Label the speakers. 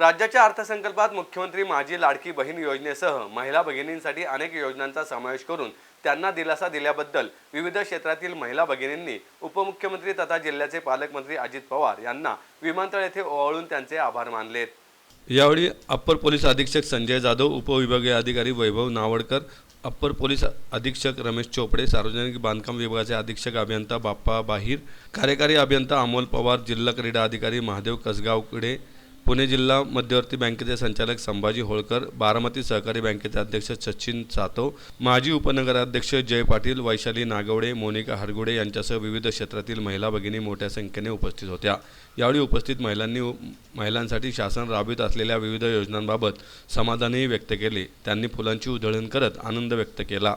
Speaker 1: राज्याच्या अर्थसंकल्पात मुख्यमंत्री माझी लाडकी बहीण योजनेसह महिला भगिनींसाठी अनेक योजनांचा समावेश करून त्यांना दिलासा दिल्याबद्दल विविध क्षेत्रातील महिला भगिनींनी उपमुख्यमंत्री तथा जिल्ह्याचे पालकमंत्री अजित पवार यांना विमानतळ येथे ओवाळून त्यांचे आभार मानलेत. यावेळी अप्पर पोलीस अधीक्षक संजय जाधव उपविभागीय अधिकारी वैभव नावडकर अप्पर पोलीस अधीक्षक रमेश चोपडे सार्वजनिक बांधकाम विभागाचे अधीक्षक अभियंता बाप्पा बाहीर कार्यकारी अभियंता अमोल पवार जिल्हा क्रीडा अधिकारी महादेव कसगावकडे पुणे जिल्हा मध्यवर्ती बँकेचे संचालक संभाजी होळकर बारामती सहकारी बँकेचे अध्यक्ष सचिन सातव माजी उपनगराध्यक्ष जय पाटील वैशाली नागवडे मोनिका हरगुडे यांच्यासह विविध क्षेत्रातील महिला भगिनी मोठ्या संख्येने उपस्थित होत्या. यावेळी उपस्थित महिलांनी महिलांसाठी शासन राबवित असलेल्या विविध योजनांबाबत समाधानही व्यक्त केले. त्यांनी फुलांची उधळण करत आनंद व्यक्त केला.